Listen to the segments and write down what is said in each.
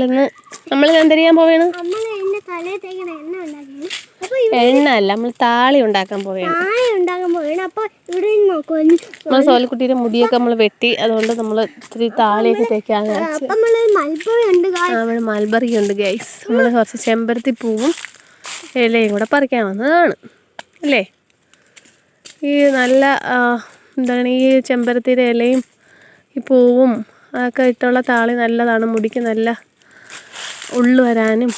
നമ്മളിന്ന് നമ്മൾ എന്നെ പോവേണ് എണ്ണ അല്ല നമ്മൾ താളി ഉണ്ടാക്കാൻ പോവേണ്. നമ്മൾ സോലക്കുട്ടിയുടെ മുടിയൊക്കെ നമ്മൾ വെട്ടി അതുകൊണ്ട് നമ്മൾ ഇത്തിരി താളിയൊക്കെ തേക്കാൻ. നമ്മൾ മൽബറി ഉണ്ട് ഗൈസ് നമ്മൾ കുറച്ച് ചെമ്പരത്തി പൂവും ഇലയും കൂടെ പറിക്കാൻ വന്നതാണ്. അല്ലേ? ഈ നല്ല എന്താണ് ഈ ചെമ്പരത്തിയുടെ ഇലയും ഈ പൂവും അതൊക്കെ ഇട്ടുള്ള താളി നല്ലതാണ് മുടിക്ക് നല്ല ഉള്ളു വരാനും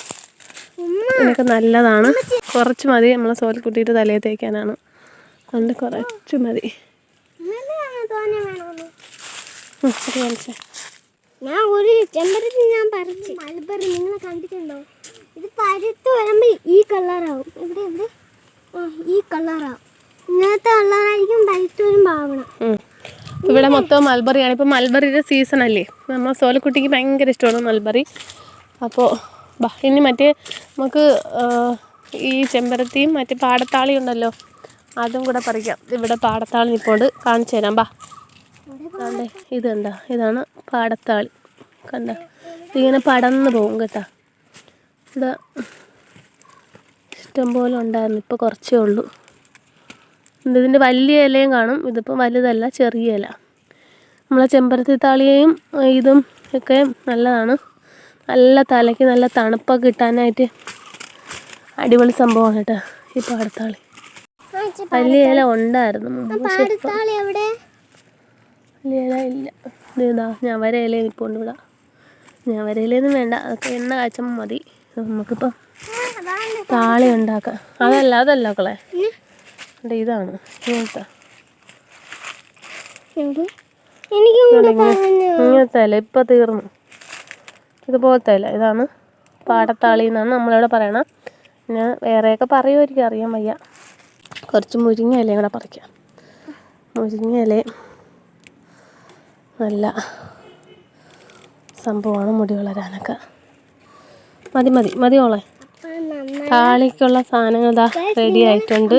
ഇതൊക്കെ നല്ലതാണ്. കുറച്ച് മതി. നമ്മളെ കുട്ടിയിട്ട് തലയിൽ തേക്കാനാണ്. കൊണ്ട് കുറച്ച് മതി. ഞാൻ ഒരു ചെമ്പരത്തി ഞാൻ പറിച്ച്. മൽബറി നിങ്ങൾ കണ്ടിട്ടുണ്ടോ? ഇത് പരുത്ത് വരുമ്പോൾ ഈ കളറാവും. ഇവിടെ ഈ കളറാവും. ഇങ്ങനത്തെ കളറായിരിക്കും പരുത്ത് വരുമ്പോ ആവണം. ഉം. ഇവിടെ മൊത്തം മൽബറിയാണ് ഇപ്പം മൽബറിയുടെ സീസൺ അല്ലേ? നമ്മൾ സോലക്കുട്ടിക്ക് ഭയങ്കര ഇഷ്ടമാണ് മൽബറി അപ്പോൾ ബാ ഇനി മറ്റേ നമുക്ക് ഈ ചെമ്പരത്തിയും മറ്റേ പാടത്താളി ഉണ്ടല്ലോ അതും കൂടെ പറിക്കാം. ഇവിടെ പാടത്താളി നിൽപ്പുണ്ട് കാണിച്ചു തരാം ബാ. കണ്ടേ ഇത് കണ്ടോ ഇതാണ് പാടത്താളി. കണ്ട ഇങ്ങനെ പടന്ന് പോകും കേട്ടോ. ഇവിടെ ഇഷ്ടംപോലെ ഉണ്ടായിരുന്നു ഇപ്പോൾ കുറച്ചേ ഉള്ളൂ. ഇത് ഇതിന്റെ വലിയ ഇലയും കാണും ഇതിപ്പോൾ വലുതല്ല ചെറിയ ഇല. നമ്മളെ ചെമ്പരത്തി താളിയെയും ഇതും ഒക്കെ നല്ലതാണ്. നല്ല തലയ്ക്ക് നല്ല തണുപ്പൊക്കെ കിട്ടാനായിട്ട് അടിപൊളി സംഭവമാണ് കേട്ടോ ഈ പാടത്താളി. വലിയ ഇല ഉണ്ടായിരുന്നു. വലിയ ഇല ഇല്ല. ഇത് ഞാൻ വരെ ഇല ഇവിടെ. ഞാൻ വരെ ഇലയൊന്നും വേണ്ട. അതൊക്കെ എണ്ണ കാച്ചുമ്പോൾ മതി. നമുക്കിപ്പം താളി ഉണ്ടാക്കാം. അതല്ല അതല്ല മക്കളെ. അതെ ഇതാണ്. ഇങ്ങനത്തെ ഇങ്ങനത്തെ അല്ല ഇപ്പം തീർന്നു. ഇതുപോലത്തെ ഇതാണ് പാടത്താളി എന്നാണ് നമ്മളിവിടെ പറയണം പിന്നെ വേറെയൊക്കെ പറയുമായിരിക്കും അറിയാൻ വയ്യ. കുറച്ച് മുരിങ്ങ ഇലയും കൂടെ പറിക്കാം. മുരിങ്ങ ഇല നല്ല സംഭവമാണ് മുടി വളരാനൊക്കെ. മതി മതി മതി ഓളെ താളിക്കുള്ള സാധനങ്ങൾ ഇതാ റെഡി ആയിട്ടുണ്ട്.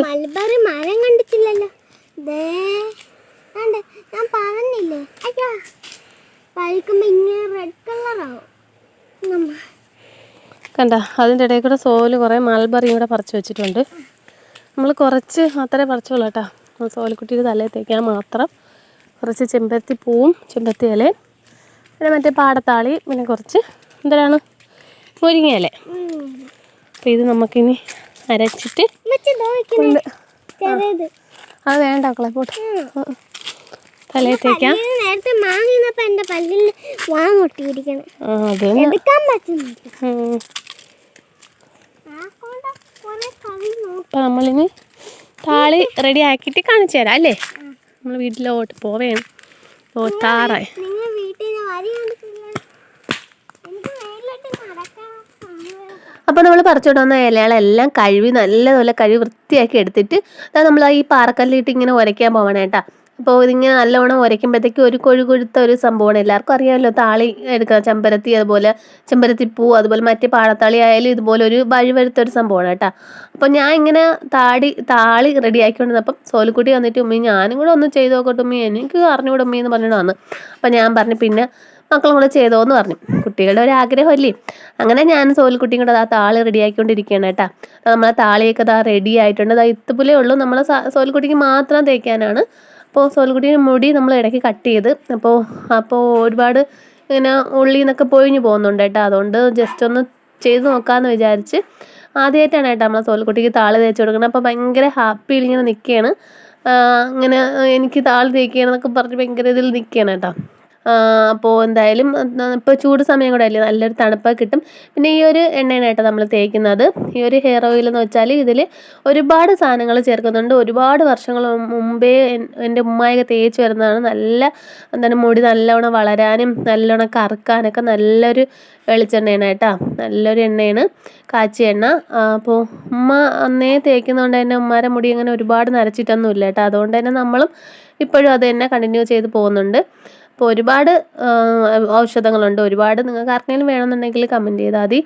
ഞാൻ പറഞ്ഞില്ലേ? ഇങ്ങനെ റെഡ് കളറാവും കണ്ട അതിന്റെ ഇടയിൽ കൂടെ സോൽ കുറേ മൽബറിയും കൂടെ പറിച്ച് വെച്ചിട്ടുണ്ട്. നമ്മൾ കുറച്ച് മാത്രമേ പറിച്ചോളൂ കേട്ടോ. സോലക്കുട്ടിയുടെ തലയിൽ തേക്കാൻ മാത്രം. കുറച്ച് ചെമ്പരത്തി പൂവും ചെമ്പരത്തി ഇലയും പിന്നെ മറ്റേ പാടത്താളി പിന്നെ കുറച്ച് എന്തരാണ് മുരിങ്ങ ഇല അപ്പോൾ ഇത് നമുക്കിനി അരച്ചിട്ട് അത് വേണ്ട മക്കളെ പോട്ടെ. തലയിൽ തേക്കാം. ഇത് നേരത്തെ എന്റെ പല്ലിൽ വാങ്ങൊട്ടിയിരിക്കണം എടുക്കാൻ പറ്റുന്നില്ല. നമ്മളിനി താളി റെഡി ആക്കിയിട്ട് കാണിച്ചു തരാം അല്ലേ? നമ്മൾ വീട്ടിലോട്ട് പോവേണം ഓ താറായി അപ്പോൾ നമ്മൾ പറിച്ചോണ്ട് വന്ന ഇലകളെല്ലാം കഴുകി നല്ലതുപോലെ കഴുകി വൃത്തിയാക്കി എടുത്തിട്ട് നമ്മൾ ഈ പാറക്കല്ലിട്ട് ഇങ്ങനെ ഉരയ്ക്കാൻ പോകണം കേട്ടോ. അപ്പോൾ ഇതിങ്ങനെ നല്ലവണ്ണം ഉരയ്ക്കുമ്പോഴത്തേക്ക് ഒരു കൊഴു കൊഴുത്ത ഒരു സംഭവമാണ്. എല്ലാവർക്കും അറിയാമല്ലോ താളി എടുക്കുക ചെമ്പരത്തി അതുപോലെ ചെമ്പരത്തി പൂ അതുപോലെ മറ്റേ പാടത്താളി ആയാലും ഇതുപോലെ ഒരു വഴുവഴുത്ത ഒരു സംഭവമാണ് കേട്ടോ. അപ്പോൾ ഞാൻ ഇങ്ങനെ താടി താളി റെഡി അപ്പം സോലിക്കുട്ടി വന്നിട്ട് ഉമ്മി ഞാനും കൂടെ ഒന്ന് ചെയ്തു നോക്കട്ടെ ഉമ്മി. എനിക്ക് അറിഞ്ഞുകൂടെ ഉമ്മി എന്ന് പറഞ്ഞിട്ട് വന്ന് അപ്പോൾ ഞാൻ പറഞ്ഞു പിന്നെ മക്കളും കൂടെ ചെയ്തോ എന്ന് പറഞ്ഞു. കുട്ടികളുടെ ഒരു ആഗ്രഹമല്ലേ. അങ്ങനെ ഞാൻ സോൽക്കുട്ടിയും കൂടെ ആ താളി റെഡിയാക്കിക്കൊണ്ടിരിക്കുകയാണ് കേട്ടോ. നമ്മളെ താളിയൊക്കെ ഇതാ റെഡി ആയിട്ടുണ്ട്. അതാ ഇത്തുപോലെ ഉള്ളൂ. നമ്മളെ സോൽക്കുട്ടിക്ക് മാത്രം തേക്കാനാണ് അപ്പോൾ സോൽക്കുട്ടീന്റെ മുടി നമ്മൾ ഇടയ്ക്ക് കട്ട് ചെയ്ത് അപ്പോൾ അപ്പോൾ ഒരുപാട് ഇങ്ങനെ ഉള്ളിൽ നിന്നൊക്കെ പൊഴിഞ്ഞു പോകുന്നുണ്ട് കേട്ടോ. അതുകൊണ്ട് ജസ്റ്റ് ഒന്ന് ചെയ്ത് നോക്കാമെന്ന് വിചാരിച്ച് ആദ്യമായിട്ടാണ് കേട്ടോ നമ്മളെ സോൽക്കുട്ടിക്ക് താളി തേച്ച് കൊടുക്കുന്നത്. അപ്പോൾ ഭയങ്കര ഹാപ്പിയിൽ ഇങ്ങനെ നിൽക്കുകയാണ്. ഇങ്ങനെ എനിക്ക് താളി തേക്കുകയാണെന്നൊക്കെ പറഞ്ഞ് ഭയങ്കര ഇതിൽ നിൽക്കുകയാണ് കേട്ടോ. അപ്പോൾ എന്തായാലും ഇപ്പോൾ ചൂട് സമയം കൂടെ അല്ലേ? നല്ലൊരു തണുപ്പൊക്കെ കിട്ടും. പിന്നെ ഈ ഒരു എണ്ണയാണ് കേട്ടോ നമ്മൾ തേക്കുന്നത്. ഈ ഒരു ഹെയർ ഓയിൽ എന്ന് വെച്ചാൽ ഇതിൽ ഒരുപാട് സാധനങ്ങൾ ചേർക്കുന്നുണ്ട്. ഒരുപാട് വർഷങ്ങൾ മുമ്പേ എന്റെ ഉമ്മായൊക്കെ തേച്ച് വരുന്നതാണ്. നല്ല എന്താണ് മുടി നല്ലവണ്ണം വളരാനും നല്ലവണ്ണം കറുക്കാനൊക്കെ നല്ലൊരു വെളിച്ചെണ്ണയാണ് കേട്ടോ. നല്ലൊരു എണ്ണയാണ്. കാച്ചിയ എണ്ണ. അപ്പോൾ ഉമ്മ അന്നേ തേക്കുന്നതുകൊണ്ട് തന്നെ ഉമ്മാരെ മുടി അങ്ങനെ ഒരുപാട് നരച്ചിട്ടൊന്നും ഇല്ല കേട്ടോ. അതുകൊണ്ട് തന്നെ നമ്മളും ഇപ്പോഴും അത് തന്നെ കണ്ടിന്യൂ ചെയ്ത് പോകുന്നുണ്ട്. അപ്പോൾ ഒരുപാട് ഔഷധങ്ങളുണ്ട്. ഒരുപാട് നിങ്ങൾക്ക് ആർക്കെങ്കിലും വേണമെന്നുണ്ടെങ്കിൽ കമന്റ് ചെയ്താൽ മതി.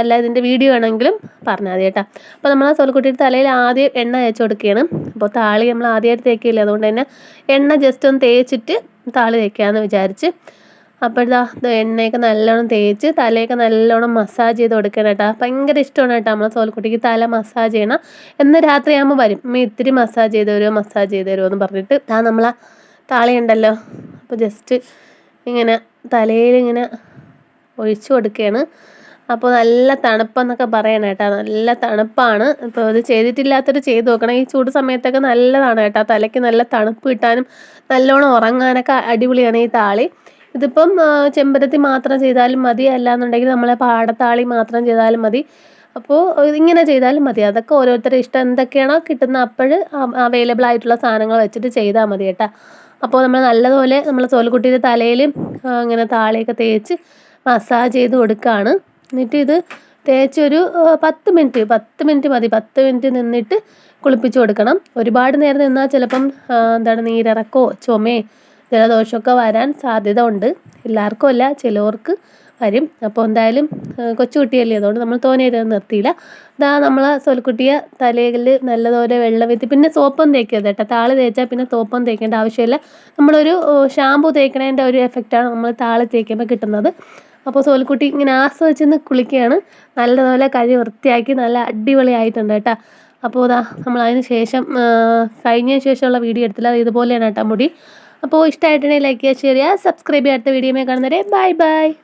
അല്ല ഇതിന്റെ വീഡിയോ ആണെങ്കിലും പറഞ്ഞാൽ മതി കേട്ടോ. അപ്പോൾ നമ്മൾ ആ സോൽക്കുട്ടിയുടെ തലയിൽ ആദ്യം എണ്ണ തേച്ച് കൊടുക്കുകയാണ്. അപ്പോൾ താളി നമ്മൾ ആദ്യമായിട്ട് തേക്കില്ല? അതുകൊണ്ട് തന്നെ എണ്ണ ജസ്റ്റ് ഒന്ന് തേച്ചിട്ട് താളി തേക്കാമെന്ന് വിചാരിച്ച്. അപ്പോൾ എണ്ണയൊക്കെ നല്ലോണം തേച്ച് തലയൊക്കെ നല്ലോണം മസാജ് ചെയ്ത് കൊടുക്കണം കേട്ടോ. ഭയങ്കര ഇഷ്ടമാണ് കേട്ടോ നമ്മളെ സോൽക്കുട്ടിക്ക് തല മസാജ് ചെയ്യണം. എന്ന് രാത്രിയാകുമ്പോൾ വരും. ഇത്തിരി മസാജ് ചെയ്ത് തരുമോ? മസാജ് ചെയ്ത് തരുമോ? എന്ന് പറഞ്ഞിട്ട്. ആ നമ്മളെ താളയുണ്ടല്ലോ. അപ്പോൾ ജസ്റ്റ് ഇങ്ങനെ തലയിൽ ഇങ്ങനെ ഒഴിച്ചു കൊടുക്കുകയാണ്. അപ്പോൾ നല്ല തണുപ്പെന്നൊക്കെ പറയണം കേട്ടോ. നല്ല തണുപ്പാണ്. ഇപ്പോൾ ഇത് ചെയ്തിട്ടില്ലാത്തൊരു ചെയ്ത് നോക്കണം. ഈ ചൂട് സമയത്തൊക്കെ നല്ലതാണ് കേട്ടോ. തലയ്ക്ക് നല്ല തണുപ്പ് കിട്ടാനും നല്ലോണം ഉറങ്ങാനൊക്കെ അടിപൊളിയാണ് ഈ താളി. ഇതിപ്പം ചെമ്പരത്തി മാത്രം ചെയ്താലും മതി. അല്ലാന്നുണ്ടെങ്കിൽ നമ്മളെ പാടത്താളി മാത്രം ചെയ്താലും മതി. അപ്പോൾ ഇങ്ങനെ ചെയ്താലും മതി. അതൊക്കെ ഓരോരുത്തരുടെ ഇഷ്ടം എന്തൊക്കെയാണോ കിട്ടുന്ന അപ്പോൾ അവൈലബിൾ ആയിട്ടുള്ള സാധനങ്ങൾ വെച്ചിട്ട് ചെയ്താൽ മതി കേട്ടോ. അപ്പോൾ നമ്മൾ നല്ലതുപോലെ നമ്മൾ തോൽക്കുട്ടിയുടെ തലയിൽ ഇങ്ങനെ താളിയൊക്കെ തേച്ച് മസാജ് ചെയ്ത് കൊടുക്കുകയാണ്. എന്നിട്ട് ഇത് തേച്ചൊരു പത്ത് മിനിറ്റ് പത്ത് മിനിറ്റ് മതി. പത്ത് മിനിറ്റ് നിന്നിട്ട് കുളിപ്പിച്ച് കൊടുക്കണം. ഒരുപാട് നേരം നിന്നാൽ ചിലപ്പം എന്താണ് നീരിറക്കോ ചുമയോ ജലദോഷമൊക്കെ വരാൻ സാധ്യത ഉണ്ട്. എല്ലാവർക്കും അല്ല ചിലവർക്ക് വരും. അപ്പോൾ എന്തായാലും കൊച്ചുകുട്ടിയല്ലേ? അതുകൊണ്ട് നമ്മൾ തോനെയൊന്നും നിർത്തിയില്ല. ഇതാ നമ്മൾ സോൽക്കുട്ടിയെ തലയിൽ നല്ലതുപോലെ വെള്ളം വെത്തി പിന്നെ സോപ്പം തേക്കരുത് കേട്ടോ. താൾ തേച്ചാൽ പിന്നെ സോപ്പം തേക്കേണ്ട ആവശ്യമില്ല. നമ്മളൊരു ഷാമ്പു തേക്കണതിന്റെ ഒരു എഫക്റ്റാണ് നമ്മൾ താൾ തേക്കുമ്പോൾ കിട്ടുന്നത്. അപ്പോൾ സോൽക്കുട്ടി ഇങ്ങനെ ആസ്വദിച്ചെന്ന് കുളിക്കുകയാണ്. നല്ലതുപോലെ കഴി വൃത്തിയാക്കി നല്ല അടിപൊളിയായിട്ടുണ്ട് കേട്ടോ. അപ്പോൾ ഇതാ നമ്മൾ അതിന് ശേഷം കഴിഞ്ഞ ശേഷമുള്ള വീഡിയോ എടുത്തില്ല. അത് ഇതുപോലെയാണ് കേട്ടോ മുടി. അപ്പോൾ ഇഷ്ടമായിട്ടുണ്ടെങ്കിൽ ലൈക്ക് ചെയ്യുക ഷെയർ ചെയ്യുക സബ്സ്ക്രൈബ് ചെയ്യാത്ത വീഡിയോ കാണുന്നവരെ ബൈ ബൈ